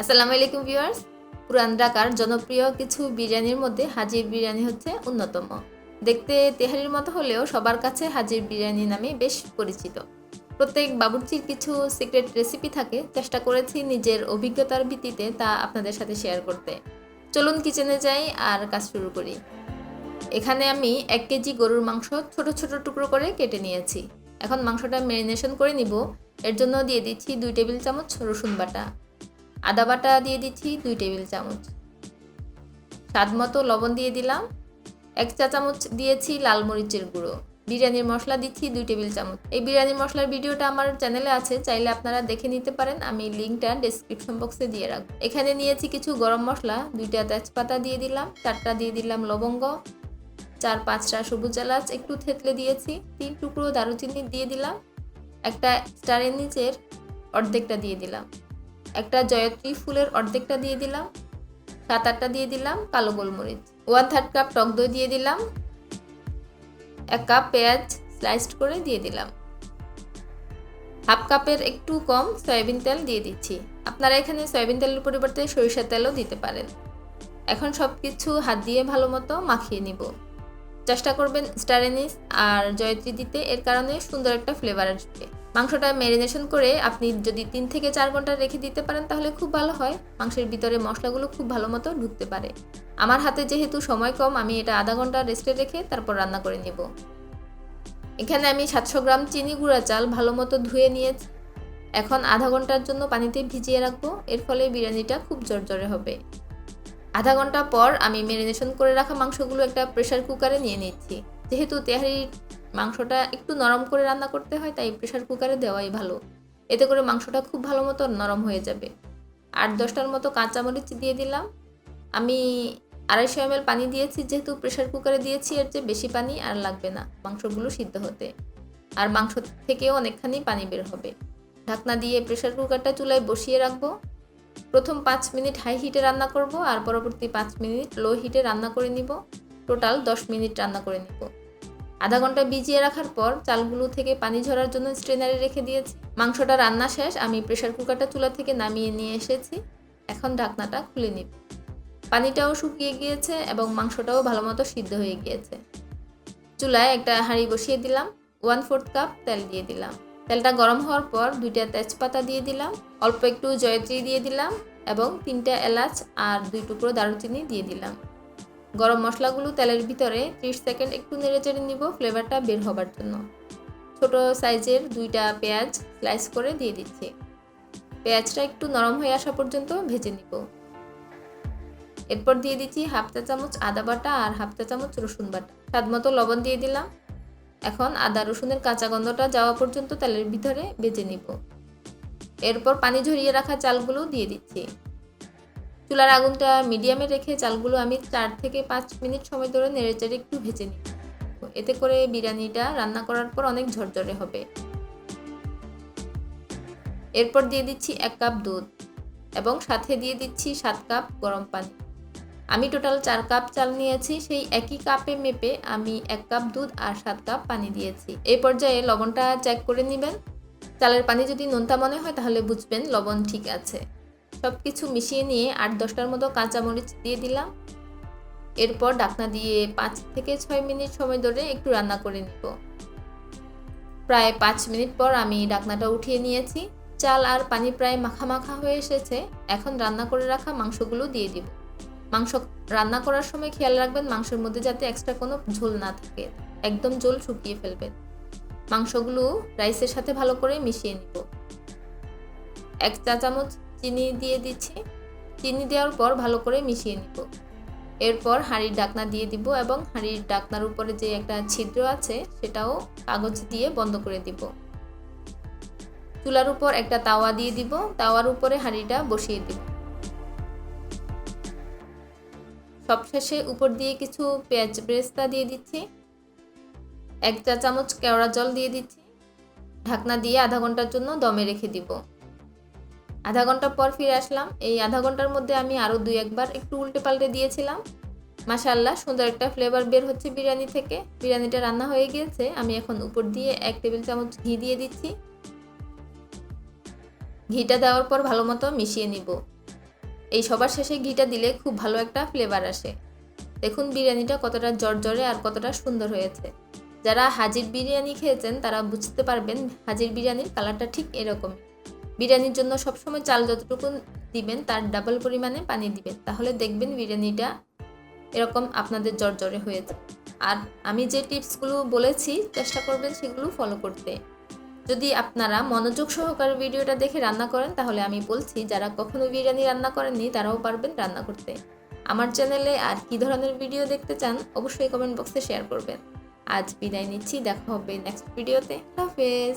আসসালামু আলাইকুম ভিউয়ার্স। পুরান ঢাকার জনপ্রিয় কিছু বিরিয়ানির মধ্যে হাজির বিরিয়ানি হচ্ছে অন্যতম। দেখতে তেহারির মতো হলেও সবার কাছে হাজির বিরিয়ানি নামে বেশ পরিচিত। প্রত্যেক বাবুর্চির কিছু সিক্রেট রেসিপি থাকে, চেষ্টা করেছি নিজের অভিজ্ঞতার ভিত্তিতে তা আপনাদের সাথে শেয়ার করতে। চলুন কিচেনে যাই আর কাজ শুরু করি। এখানে আমি এক কেজি গরুর মাংস ছোট ছোট টুকরো করে কেটে নিয়েছি। এখন মাংসটা ম্যারিনেশন করে নিব। এর জন্য দিয়ে দিচ্ছি দুই টেবিল চামচ রসুন বাটা। আদা বাটা দিয়ে দিচ্ছি দুই টেবিল চামচ। স্বাদ মতো লবণ দিয়ে দিলাম। এক চা চামচ দিয়েছি লাল মরিচের গুঁড়ো। বিরিয়ানির মশলা দিচ্ছি দুই টেবিল চামচ। এই বিরিয়ানির মশলার ভিডিওটা আমার চ্যানেলে আছে, চাইলে আপনারা দেখে নিতে পারেন। আমি লিঙ্কটা ডেসক্রিপশন বক্সে দিয়ে রাখব। এখানে নিয়েছি কিছু গরম মশলা, দুইটা তেজপাতা দিয়ে দিলাম, চারটা দিয়ে দিলাম লবঙ্গ, চার পাঁচটা সবুজ এলাচ, একটু থেতলে দিয়েছি, তিন টুকরো দারুচিনি দিয়ে দিলাম, একটা স্টারের নিচের অর্ধেকটা দিয়ে দিলাম। একটা জয়ত্রী ফুলের অর্ধেকটা দিয়ে দিলাম, সাত আটটা দিয়ে দিলাম, কালো গোলমরিচ ওয়ান থার্ড কাপ টক দই দিয়ে দিলাম, এক কাপ পেঁয়াজ স্লাইসড করে দিয়ে দিলাম। হাফ কাপের একটু কম সয়াবিন তেল দিয়ে দিচ্ছি। আপনারা এখানে সয়াবিন তেলের পরিবর্তে সরিষার তেলও দিতে পারেন। এখন সব কিছু হাত দিয়ে ভালো মতো মাখিয়ে নিব। চেষ্টা করবেন স্টারেনিস আর জয়ত্রী দিতে, এর কারণে সুন্দর একটা ফ্লেভার আসবে। মাংসটা ম্যারিনেশন করে আপনি যদি তিন থেকে চার ঘণ্টা রেখে দিতে পারেন, তাহলে খুব ভালো হয়। মাংসের ভিতরে মশলাগুলো খুব ভালো মতো ঢুকতে পারে। আমার হাতে যেহেতু সময় কম, আমি এটা আধা ঘণ্টা রেস্টে রেখে তারপর রান্না করে নেব। এখানে আমি সাতশো গ্রাম চিনি গুঁড়া চাল ভালো মতো ধুয়ে নিয়ে এখন আধা ঘণ্টার জন্য পানিতে ভিজিয়ে রাখব। এর ফলে বিরিয়ানিটা খুব জরজরে হবে। আধা ঘণ্টা পর আমি ম্যারিনেশন করে রাখা মাংসগুলো একটা প্রেশার কুকারে নিয়ে নিচ্ছি। যেহেতু তেহারির মাংসটা একটু নরম করে রান্না করতে হয়, তাই প্রেশার কুকারে দেওয়াই ভালো। এতে করে মাংসটা খুব ভালো মতো নরম হয়ে যাবে। আট দশটার মতো কাঁচামরিচ দিয়ে দিলাম। আমি আড়াইশো এম পানি দিয়েছি, যেহেতু প্রেশার কুকারে দিয়েছি, এর চেয়ে বেশি পানি আর লাগবে না মাংসগুলো সিদ্ধ হতে। আর মাংস থেকেও অনেকখানি পানি বের হবে। ঢাকনা দিয়ে প্রেশার কুকারটা চুলায় বসিয়ে রাখব। প্রথম পাঁচ মিনিট হাই হিটে রান্না করব, আর পরবর্তী পাঁচ মিনিট লো হিটে রান্না করে নিব। টোটাল দশ মিনিট রান্না করে নিব। আধা ঘণ্টা ভিজিয়ে রাখার পর চালগুলো থেকে পানি ঝরার জন্য স্ট্রেনারে রেখে দিয়েছি। মাংসটা রান্না শেষ, আমি প্রেশার কুকারটা চুলা থেকে নামিয়ে নিয়ে এসেছি। এখন ঢাকনাটা খুলে নিব। পানিটাও শুকিয়ে গিয়েছে এবং মাংসটাও ভালো মতো সিদ্ধ হয়ে গিয়েছে। চুলায় একটা হাঁড়ি বসিয়ে দিলাম ওয়ান ফোর্থ কাপ তেল দিয়ে দিলাম। তেলটা গরম হওয়ার পর দুইটা তেজপাতা দিয়ে দিলাম, অল্প একটু জয়ত্রী দিয়ে দিলাম এবং তিনটা এলাচ আর দুই টুকরো দারুচিনি দিয়ে দিলাম। গরম মশলাগুলো তেলের ভিতরে 30 সেকেন্ড একটু নেড়ে চেড়ে নিব ফ্লেভারটা বের হবার জন্য। ছোট সাইজের দুইটা পেঁয়াজ স্লাইস করে দিয়ে দিচ্ছি। পেঁয়াজটা একটু নরম হয়ে আসা পর্যন্ত ভেজে নিব। এরপর দিয়ে দিচ্ছি হাফ চা চামচ আদা বাটা আর হাফ চা চামচ রসুন বাটা। স্বাদ মতো লবণ দিয়ে দিলাম। এখন আদা রসুনের কাঁচা গন্ধটা যাওয়া পর্যন্ত তেলের ভিতরে বেজে নিব। এরপর পানি ঝরিয়ে রাখা চালগুলো দিয়ে দিচ্ছি। চুলার আগুনটা মিডিয়ামে রেখে চালগুলো আমি চার থেকে পাঁচ মিনিট সময় ধরে নেড়েচেড়ে একটু ভেজে নিই এতে করে বিরিয়ানিটা রান্না করার পর অনেক ঝরঝরে হবে। এরপর দিয়ে দিচ্ছি এক কাপ দুধ এবং সাথে দিয়ে দিচ্ছি সাত কাপ গরম পানি। আমি টোটাল চার কাপ চাল নিয়েছি, সেই একই কাপে মেপে আমি এক কাপ দুধ আর সাত কাপ পানি দিয়েছি। এই পর্যায়ে লবণটা চেক করে নেবেন। চালের পানি যদি নোনতা মনে হয় তাহলে বুঝবেন লবণ ঠিক আছে। সব কিছু মিশিয়ে নিয়ে আট দশটার মতো কাঁচামরিচ দিয়ে দিলাম। এরপর ডাকনা দিয়ে পাঁচ থেকে ছয় মিনিট সময় ধরে একটু রান্না করে নিব। প্রায় পাঁচ মিনিট পর আমি ডাকনাটা উঠিয়ে নিয়েছি। চাল আর পানি প্রায় মাখা মাখা হয়ে এসেছে। এখন রান্না করে রাখা মাংসগুলো দিয়ে দিব। মাংস রান্না করার সময় খেয়াল রাখবেন মাংসের মধ্যে যাতে এক্সট্রা কোনো ঝোল না থাকে। একদম ঝোল শুকিয়ে ফেলবেন। মাংসগুলো রাইসের সাথে ভালো করে মিশিয়ে নিব। এক চা চামচ চিনি দিয়ে দিচ্ছি। চিনি দেওয়ার পর ভালো করে মিশিয়ে নিব। এরপর হাঁড়ির ডাকনা দিয়ে দিব এবং হাঁড়ির ডাকনার উপরে যে একটা ছিদ্র আছে, সেটাও কাগজ দিয়ে বন্ধ করে দিব। চুলার উপর একটা তাওয়া দিয়ে দিব। তাওয়ার উপরে হাঁড়িটা বসিয়ে দিব। সবশেষে উপর দিয়ে কিছু পেঁয়াজ ব্রেস্তা দিয়ে দিচ্ছি। এক চা চামচ কেওড়া জল দিয়ে দিচ্ছি। ঢাকনা দিয়ে আধা ঘণ্টার জন্য দমে রেখে দিব। আধা ঘণ্টা পর ফিরে আসলাম। এই আধা ঘণ্টার মধ্যে আমি আরও দুই একবার একটু উল্টে পাল্টে দিয়েছিলাম। মাশাল্লাহ সুন্দর একটা ফ্লেভার বের হচ্ছে বিরিয়ানি থেকে। বিরিয়ানিটা রান্না হয়ে গিয়েছে। আমি এখন উপর দিয়ে এক টেবিল চামচ ঘি দিয়ে দিচ্ছি। ঘিটা দেওয়ার পর ভালো মতো মিশিয়ে নিব। এই সবার শেষে ঘিটা দিলে খুব ভালো একটা ফ্লেভার আসে। দেখুন বিরিয়ানিটা কতটা জর্জরে আর কতটা সুন্দর হয়েছে। যারা হাজির বিরিয়ানি খেয়েছেন তারা বুঝতে পারবেন হাজির বিরিয়ানির কালারটা ঠিক এরকম। বিরিয়ানির জন্য সবসময় চাল যতটুকু দিবেন, তার ডাবল পরিমাণে পানি দিবেন। তাহলে দেখবেন বিরিয়ানিটা এরকম আপনাদের জর্জরে হয়েছে আর আমি যে টিপসগুলো বলেছি, চেষ্টা করবেন সেগুলো ফলো করতে। যদি আপনারা মনোযোগ সহকারে ভিডিওটা দেখে রান্না করেন, তাহলে আমি বলছি, যারা কখনো বিরিয়ানি রান্না করেননি, তারাও পারবেন রান্না করতে। আমার চ্যানেলে আর কি ধরনের ভিডিও দেখতে চান, অবশ্যই কমেন্ট বক্সে শেয়ার করবেন। আজ বিদায় নিচ্ছি, দেখা হবে নেক্সট ভিডিওতে হাফেজ।